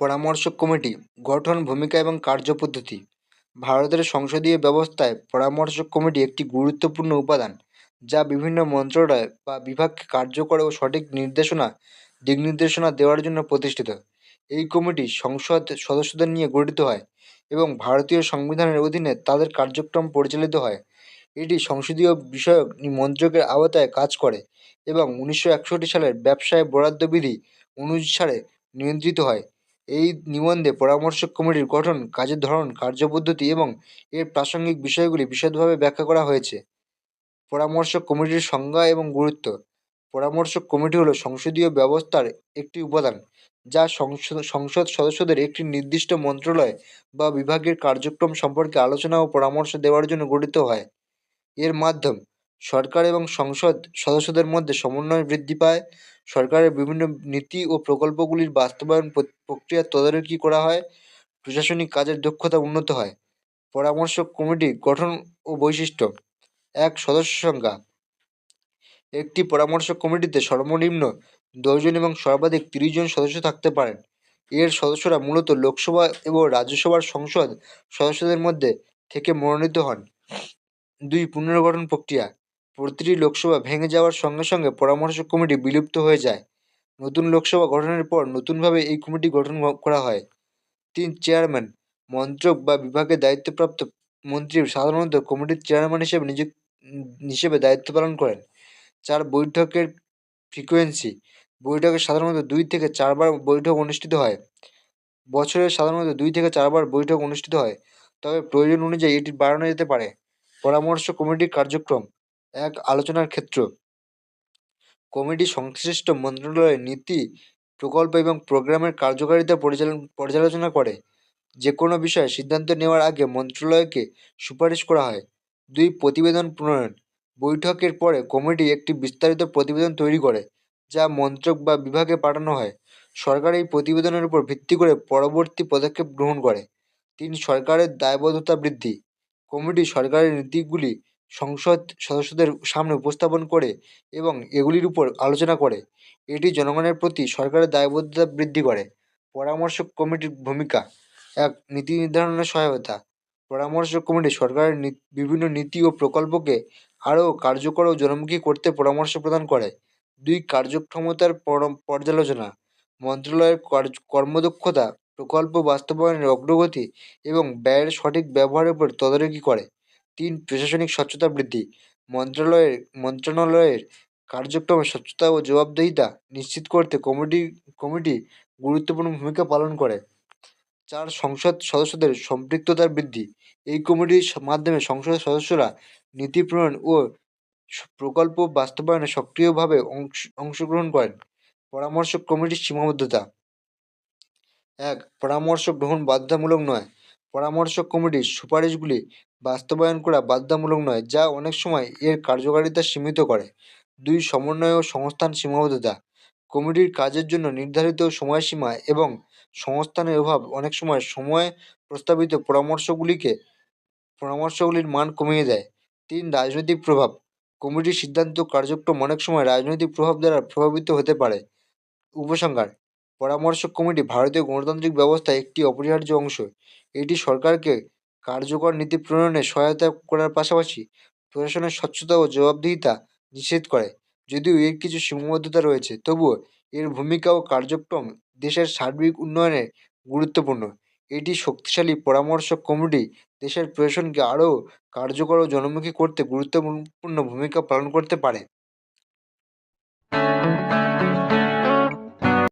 পরামর্শক committee, গঠন, ভূমিকা এবং কার্যপদ্ধতি। ভারতের সংসদীয় ব্যবস্থায় পরামর্শক কমিটি একটি গুরুত্বপূর্ণ উপাদান, যা বিভিন্ন মন্ত্রণালয় বা বিভাগকে কার্যকর ও সঠিক নির্দেশনা, দিক নির্দেশনা দেওয়ার জন্য প্রতিষ্ঠিত। এই কমিটি সংসদ সদস্যদের নিয়ে গঠিত হয় এবং ভারতীয় সংবিধানের অধীনে তাদের কার্যক্রম পরিচালিত হয়। এটি সংসদীয় বিষয়ক মন্ত্রকের আওতায় কাজ করে এবং উনিশশো একষট্টি সালের ব্যবসায় বরাদ্দ বিধি অনুসারে নিয়ন্ত্রিত হয়। এই নিবন্ধে পরামর্শক কমিটির গঠন, কাজের ধরন, কার্যপদ্ধতি এবং এর প্রাসঙ্গিক বিষয়গুলি বিশদভাবে ব্যাখ্যা করা হয়েছে। পরামর্শক কমিটির সংজ্ঞা এবং গুরুত্ব। পরামর্শক কমিটি হলো সংসদীয় ব্যবস্থার একটি উপাদান, যা সংসদ সদস্যদের একটি নির্দিষ্ট মন্ত্রণালয় বা বিভাগের কার্যক্রম সম্পর্কে আলোচনা ও পরামর্শ দেওয়ার জন্য গঠিত হয়। এর মাধ্যম সরকার এবং সংসদ সদস্যদের মধ্যে সমন্বয় বৃদ্ধি পায়। সরকারের বিভিন্ন নীতি ও প্রকল্পগুলির বাস্তবায়ন প্রক্রিয়া তদারকি করা হয়। প্রশাসনিক কাজের দক্ষতা উন্নত হয়। পরামর্শ কমিটি গঠন ও বৈশিষ্ট্য। এক, সদস্য সংখ্যা। একটি পরামর্শ কমিটিতে সর্বনিম্ন দশজন এবং সর্বাধিক তিরিশ জন সদস্য থাকতে পারেন। এর সদস্যরা মূলত লোকসভা এবং রাজ্যসভার সংসদ সদস্যদের মধ্যে থেকে মনোনীত হন। দুই, পুনর্গঠন প্রক্রিয়া। প্রতিটি লোকসভা ভেঙে যাওয়ার সঙ্গে সঙ্গে পরামর্শ কমিটি বিলুপ্ত হয়ে যায়। নতুন লোকসভা গঠনের পর নতুনভাবে এই কমিটি গঠন করা হয়। তিন চেয়ারম্যান, মন্ত্রক বা বিভাগের দায়িত্বপ্রাপ্ত মন্ত্রী সাধারণত কমিটির চেয়ারম্যান হিসেবে নিযুক্ত, হিসেবে দায়িত্ব পালন করেন। চার বৈঠকের ফ্রিকোয়েন্সি, বৈঠকে সাধারণত দুই থেকে চারবার বৈঠক অনুষ্ঠিত হয়। বছরে সাধারণত দুই থেকে চারবার বৈঠক অনুষ্ঠিত হয়, তবে প্রয়োজন অনুযায়ী এটি বাড়ানো যেতে পারে। পরামর্শ কমিটির কার্যক্রম এক আলোচনার ক্ষেত্র। কমিটি সংশ্লিষ্ট মন্ত্রণালয়ের নীতি, প্রকল্প এবং প্রোগ্রামের কার্যকারিতা পর্যালোচনা করে। যে কোনো বিষয়ে সিদ্ধান্ত নেওয়ার আগে মন্ত্রণালয়কে সুপারিশ করা হয়। দুই, প্রতিবেদন প্রণয়ন। বৈঠকের পরে কমিটি একটি বিস্তারিত প্রতিবেদন তৈরি করে, যা মন্ত্রক বা বিভাগে পাঠানো হয়। সরকার এই প্রতিবেদনের উপর ভিত্তি করে পরবর্তী পদক্ষেপ গ্রহণ করে। তিন, সরকারের দায়বদ্ধতা বৃদ্ধি। কমিটি সরকারের নীতিগুলি সংসদ সদস্যদের সামনে উপস্থাপন করে এবং এগুলির উপর আলোচনা করে। এটি জনগণের প্রতি সরকারের দায়বদ্ধতা বৃদ্ধি করে। পরামর্শ কমিটির ভূমিকা। এক নীতি নির্ধারণের সহায়তা। পরামর্শ কমিটি সরকারের বিভিন্ন নীতি ও প্রকল্পকে আরও কার্যকর ও জনমুখী করতে পরামর্শ প্রদান করে। দুই কার্যক্ষমতার পর্যালোচনা। মন্ত্রণালয়ের কর্মদক্ষতা, প্রকল্প বাস্তবায়নের অগ্রগতি এবং ব্যয়ের সঠিক ব্যবহারের উপর তদারকি করে। তিন প্রশাসনিক স্বচ্ছতা বৃদ্ধি মন্ত্রণালয়ের মন্ত্রণালয়ের কার্যক্রমে স্বচ্ছতা ও জবাবদিহিতা নিশ্চিত করতে কমিটি কমিটি গুরুত্বপূর্ণ ভূমিকা পালন করে। চার সংসদ সদস্যদের সম্পৃক্ততার বৃদ্ধি, এই কমিটির মাধ্যমে সংসদের সদস্যরা নীতি প্রণয়ন ও প্রকল্প বাস্তবায়নে সক্রিয়ভাবে অংশ, অংশগ্রহণ করেন। পরামর্শ কমিটির সীমাবদ্ধতা। এক, পরামর্শ গ্রহণ বাধ্যতামূলক নয়। পরামর্শক কমিটির সুপারিশগুলি বাস্তবায়ন করা বাধ্যতামূলক নয়, যা অনেক সময় এর কার্যকারিতা সীমিত করে। দুই সমন্বয় ও সংস্থান সীমাবদ্ধতা। কমিটির কাজের জন্য নির্ধারিত সময়সীমা এবং সংস্থানের অভাব অনেক সময় সময় প্রস্তাবিত পরামর্শগুলিকে, পরামর্শগুলির মান কমিয়ে দেয়। তিন, রাজনৈতিক প্রভাব। কমিটির সিদ্ধান্ত কার্যক্রম অনেক সময় রাজনৈতিক প্রভাব দ্বারা প্রভাবিত হতে পারে। উপসংহার। পরামর্শ কমিটি ভারতীয় গণতান্ত্রিক ব্যবস্থায় একটি অপরিহার্য অংশ। এটি সরকারকে কার্যকর নীতি প্রণয়নে সহায়তা করার পাশাপাশি প্রশাসনের স্বচ্ছতা ও জবাবদিহিতা নিশ্চিত করে। যদিও এর কিছু সীমাবদ্ধতা রয়েছে, তবুও এর ভূমিকা ও কার্যক্রম দেশের সার্বিক উন্নয়নে গুরুত্বপূর্ণ। এটি শক্তিশালী পরামর্শক কমিটি দেশের প্রশাসনকে আরও কার্যকর ও জনমুখী করতে গুরুত্বপূর্ণ ভূমিকা পালন করতে পারে।